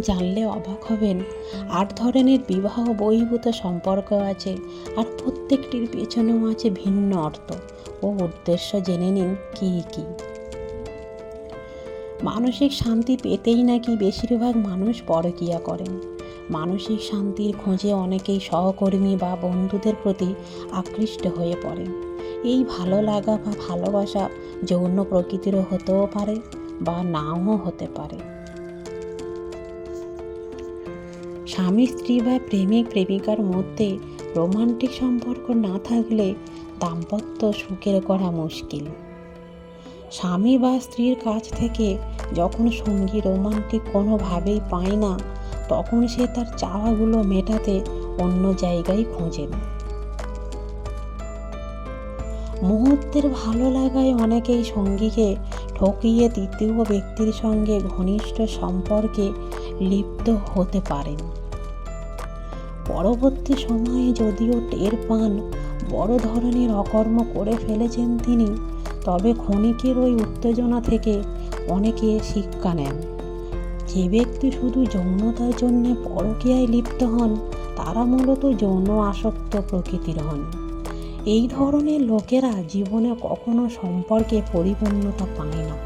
জানলে অবাক হবেন। আট ধরনের বিবাহ বহির্ভূত সম্পর্ক আছে আর প্রত্যেকটির পেছনেও আছে ভিন্ন অর্থ ও উদ্দেশ্য। জেনে নিন কী কী। মানসিক শান্তি পেতেই নাকি বেশিরভাগ মানুষ পরকিয়া করেন। মানসিক শান্তির খোঁজে অনেকেই সহকর্মী বা বন্ধুদের প্রতি আকৃষ্ট হয়ে পড়েন এই ভালো লাগা বা ভালোবাসা যৌন প্রকৃতিরও হতেও পারে বা নাও হতে পারে। স্বামী স্ত্রী বা প্রেমিক, প্রেমিকার মধ্যে রোমান্টিক সম্পর্ক না থাকলে দাম্পত্য সুখের করা মুশকিল। স্বামী বা স্ত্রীর কাছ থেকে যখন সঙ্গী রোমান্টিক কোনোভাবেই পায় না, তখন সে তার চাওয়াগুলো মেটাতে অন্য জায়গায় খোঁজেন মুহূর্তের ভালো লাগায় অনেকেই সঙ্গীকে ঠকিয়ে তৃতীয় ব্যক্তির সঙ্গে ঘনিষ্ঠ সম্পর্কে লিপ্ত হতে পারেন। পরবর্তী সময়ে যদিও টের পান, বড় ধরনের অকর্ম করে ফেলেছেন তিনি, তবে ক্ষণিকের ওই উত্তেজনা থেকে অনেকে শিক্ষা নেন। যে ব্যক্তি শুধু যৌনতার জন্য পরকীয়ায় লিপ্ত হন, তারা মূলত যৌন আসক্ত প্রকৃতির হন। এই ধরনের লোকেরা জীবনে কখনো সম্পর্কে পরিপূর্ণতা পায় না,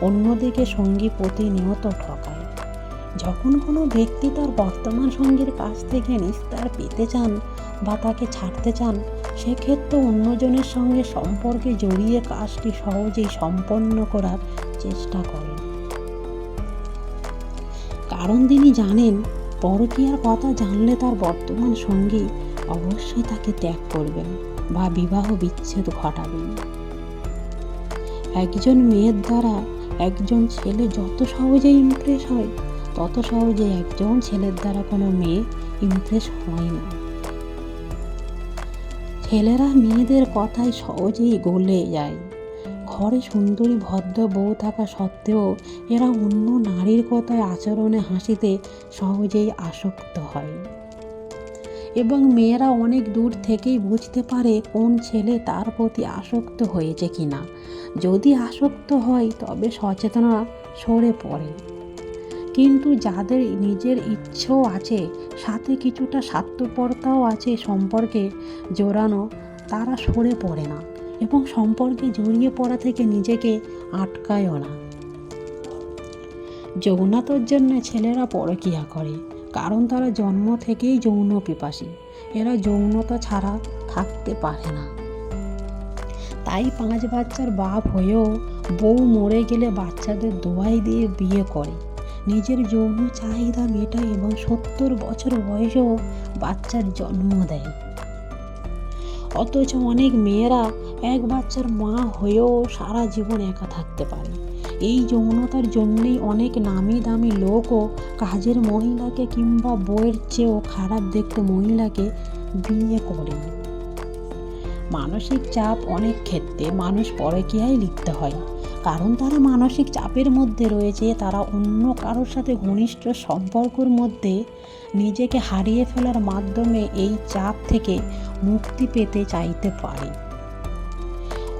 অন্যদিকে সঙ্গী প্রতিনিয়ত ঠকায়। যখন কোনো ব্যক্তি তার বর্তমান সঙ্গীর কাছ থেকে নিস্তার পেতে চান বা তাকে ছাড়তে চান, সেক্ষেত্রে অন্যজনের সঙ্গে সম্পর্কে জড়িয়ে কাজটি সহজেই সম্পন্ন করার চেষ্টা করেন। কারণ তিনি জানেন, পরকীয়ার কথা জানলে তার বর্তমান সঙ্গী অবশ্যই তাকে ত্যাগ করবেন বা বিবাহ বিচ্ছেদ ঘটাবেন। একজন মেয়ের দ্বারা একজন ছেলে যত সহজে ইমপ্রেস হয় তত সহজে একজন ছেলের দ্বারা কোনো মেয়ে ইমপ্রেস হয় না। ছেলেরা মেয়েদের কথায় সহজেই গলে যায়। ঘরে সুন্দরী ভদ্র বউ থাকা সত্ত্বেও এরা অন্য নারীর কথায় আচরণে হাসিতে সহজেই আসক্ত হয়। এবং মেয়েরা অনেক দূর থেকেই বুঝতে পারে কোন ছেলে তার প্রতি আসক্ত হয়েছে কিনা। যদি আসক্ত হয়, তবে সচেতনা সরে পড়ে। কিন্তু যাদের নিজের ইচ্ছেও আছে, সাথে কিছুটা স্বার্থপরতাও আছে সম্পর্কে জোরানো, তারা সরে পড়ে না এবং সম্পর্কে জড়িয়ে পড়া থেকে নিজেকে আটকায়ও না। যৌনাতর জন্য ছেলেরা পরকিয়া করে, কারণ তারা জন্ম থেকেই যৌন পিপাসী। এরা যৌনতা ছাড়া থাকতে পারে না। তাই পাঁচ বাচ্চার বাপ হয়েও বউ মরে গেলে বাচ্চাদের দোয়াই দিয়ে বিয়ে করে। নিজের যৌন চাহিদা মেটায় এবং সত্তর বছর বয়সেও বাচ্চার জন্ম দেয়। অথচ অনেক মেয়েরা এক বাচ্চার মা হয়েও সারা জীবন একা থাকতে পারে। এই যৌনতার জন্যেই অনেক নামি দামি লোকও কাজের মহিলাকে কিংবা বইয়ের চেয়েও খারাপ দেখতে মহিলাকে বিয়ে করে। মানসিক চাপ অনেক ক্ষেত্রে মানুষ পরে পরকীয়ায় লিখতে হয়। কারণ তারা মানসিক চাপের মধ্যে রয়েছে, তারা অন্য কারোর সাথে ঘনিষ্ঠ সম্পর্কের মধ্যে নিজেকে হারিয়ে ফেলার মাধ্যমে এই চাপ থেকে মুক্তি পেতে চাইতে পারে।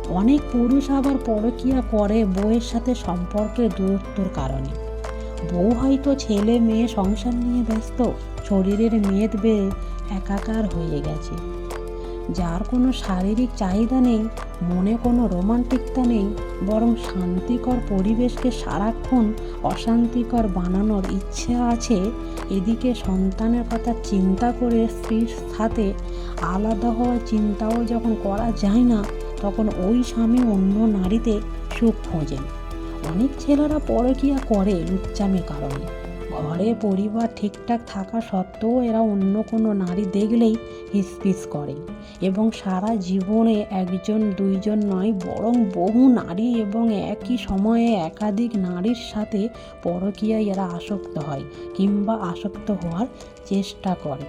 অনেক পুরুষ আবার পরকীয়া করে বউয়ের সাথে সম্পর্কের দূরত্বর কারণে। বউ হয়তো ছেলে, মেয়ে, সংসার নিয়ে ব্যস্ত, শরীরের মেদ বেড়ে একাকার হয়ে গেছে। যার কোনো শারীরিক চাহিদা নেই, মনে কোনো রোমান্টিকতা নেই, বরং শান্তিকর পরিবেশকে সারাক্ষণ অশান্তিকর বানানোর ইচ্ছে আছে, এদিকে সন্তানের কথা চিন্তা করে স্ত্রীর সাথে আলাদা হওয়ার চিন্তাও যখন করা যায় না, তখন ওই স্বামী অন্য নারীতে সুখ খোঁজেন অনেক ছেলেরা পরকিয়া করে লুচ্চামির কারণে। ঘরে পরিবার ঠিকঠাক থাকা সত্ত্বেও এরা অন্য কোনো নারী দেখলেই হিসপিস করে এবং সারা জীবনে একজন, দুইজন নয়, বরং বহু নারী এবং একই সময়ে একাধিক নারীর সাথে পরকীয়ায় এরা আসক্ত হয় কিংবা আসক্ত হওয়ার চেষ্টা করে।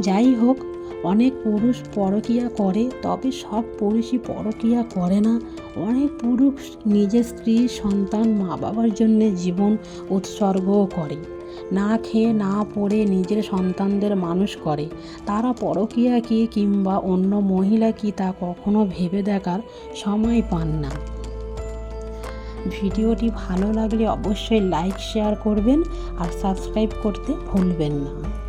যাই হোক অনেক পুরুষ পরকিয়া করে, তবে সব পুরুষই পরকিয়া করে না। অনেক পুরুষ নিজের স্ত্রী, সন্তান মা বাবার জন্য জীবন উৎসর্গও করে। না খেয়ে, না পড়ে নিজের সন্তানদের মানুষ করে। তারা পরকিয়া কি কিংবা অন্য মহিলা কি তা কখনো ভেবে দেখার সময় পান না। ভিডিওটি ভালো লাগলে অবশ্যই লাইক শেয়ার করবেন আর সাবস্ক্রাইব করতে ভুলবেন না।